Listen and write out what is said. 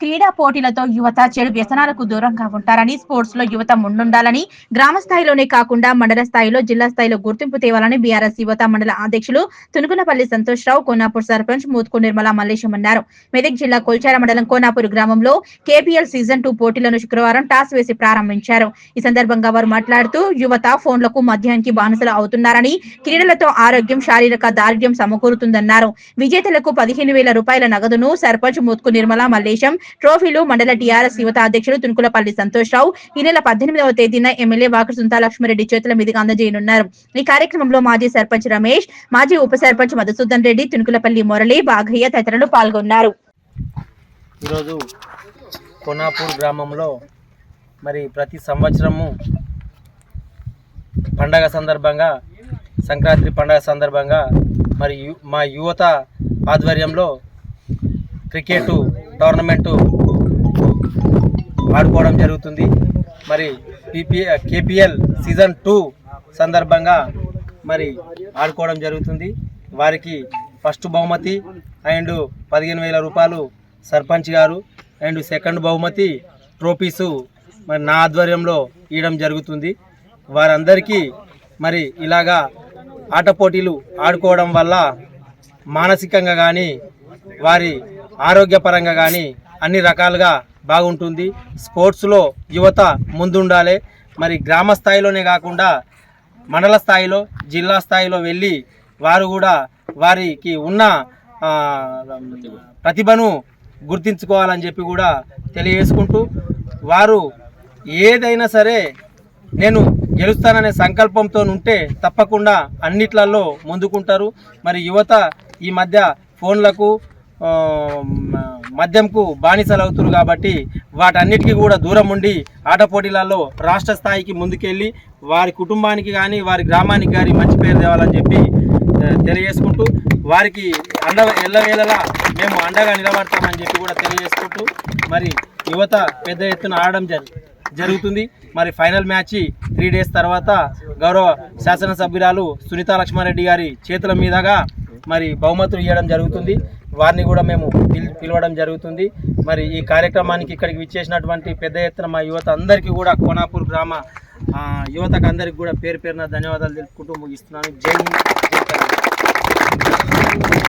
క్రీడా పోటీలతో యువత చెడు వ్యసనాలకు దూరంగా ఉంటారని స్పోర్ట్స్లో యువత ముందుండాలని గ్రామ స్థాయిలోనే కాకుండా మండల స్థాయిలో జిల్లా స్థాయిలో గుర్తింపు తేవాలని బీఆర్ఎస్ యువత మండల అధ్యక్షులు తునుగునపల్లి సంతోష్ రావు కోనాపూర్ సర్పంచ్ మూత్కు నిర్మల మల్లేశం అన్నారు. మెదక్ జిల్లా కొల్చార మండలం కోనాపూర్ గ్రామంలో కేపీఎల్ సీజన్ టూ పోటీలను శుక్రవారం టాస్ వేసి ప్రారంభించారు. ఈ సందర్భంగా వారు మాట్లాడుతూ యువత ఫోన్లకు మద్యానికి బానిసలు అవుతున్నారని క్రీడలతో ఆరోగ్యం శారీరక దారిద్ర్యం సమకూరుతుందన్నారు. విజేతలకు పదిహేను వేల రూపాయల నగదును సర్పంచ్ ముత్కు నిర్మల మల్లేశం ట్రోఫీలు మండల టీఆర్ఎస్ యువత అధ్యక్షులు తునుకులపల్లి సంతోష్రావు ఈ నెల పద్దెనిమిదవ తేదీన ఎమ్మెల్యే వాకర్ సుంతా లక్ష్మారెడ్డి చేతుల మీదుగా అందజేయనున్నారు. ఈ కార్యక్రమంలో మాజీ సర్పంచ్ రమేష్ మాజీ ఉప సర్పంచ్ మధుసూదన్ రెడ్డి తునుకులపల్లి మురళి బాఘయ్య తదితరులు పాల్గొన్నారు. ఈరోజు కొనాపూర్ గ్రామంలో మరి ప్రతి సంవత్సరము పండగ సందర్భంగా సంక్రాంతి పండగ సందర్భంగా మరి మా యువత ఆధ్వర్యంలో క్రికెట్ టోర్నమెంటు ఆడుకోవడం జరుగుతుంది. మరి పీపీ కేపిఎల్ సీజన్ టూ సందర్భంగా మరి ఆడుకోవడం జరుగుతుంది. వారికి ఫస్ట్ బహుమతి అండ్ పదిహేను వేల రూపాయలు సర్పంచ్ గారు అండ్ సెకండ్ బహుమతి ట్రోఫీసు మరి నా ఆధ్వర్యంలో ఇవ్వడం జరుగుతుంది. వారందరికీ మరి ఇలాగా ఆట పోటీలు ఆడుకోవడం వల్ల మానసికంగా కానీ వారి ఆరోగ్యపరంగా కానీ అన్ని రకాలుగా బాగుంటుంది. స్పోర్ట్స్లో యువత ముందుండాలి. మరి గ్రామ స్థాయిలోనే కాకుండా మండల స్థాయిలో జిల్లా స్థాయిలో వెళ్ళి వారు కూడా వారికి ఉన్న ప్రతిభను గుర్తించుకోవాలని చెప్పి కూడా తెలియజేసుకుంటూ వారు ఏదైనా సరే నేను గెలుస్తాననే సంకల్పంతో ఉంటే తప్పకుండా అన్నిట్లలో ముందుకుంటారు. మరి యువత ఈ మధ్య ఫోన్లకు మద్యంకు బానిసలు అవుతున్నారు కాబట్టి వాటన్నిటికీ కూడా దూరం ఉండి ఆట పోటీలలో రాష్ట్ర స్థాయికి ముందుకెళ్ళి వారి కుటుంబానికి కానీ వారి గ్రామానికి కానీ మంచి పేరు తేవాలని చెప్పి తెలియజేసుకుంటూ వారికి అండ ఎల్లవేళలా మేము అండగా నిలబడతామని చెప్పి కూడా తెలియజేసుకుంటూ మరి యువత పెద్ద ఎత్తున ఆడడం జరు జరుగుతుంది. మరి ఫైనల్ మ్యాచ్ త్రీ డేస్ తర్వాత గౌరవ శాసనసభ్యురాలు సునీతా లక్ష్మారెడ్డి గారి చేతుల మీదుగా మరి బహుమతులు ఇవ్వడం జరుగుతుంది. వారిని కూడా మేము పిలవడం జరుగుతుంది. మరి ఈ కార్యక్రమానికి ఇక్కడికి విచ్చేసినటువంటి పెద్ద ఎత్తున మా యువత అందరికీ కూడా కోనాపూర్ గ్రామ యువతకు అందరికీ కూడా పేరు పేరున ధన్యవాదాలు తెలుపుకుంటూ ముగిస్తున్నాను. జై హింద్. జై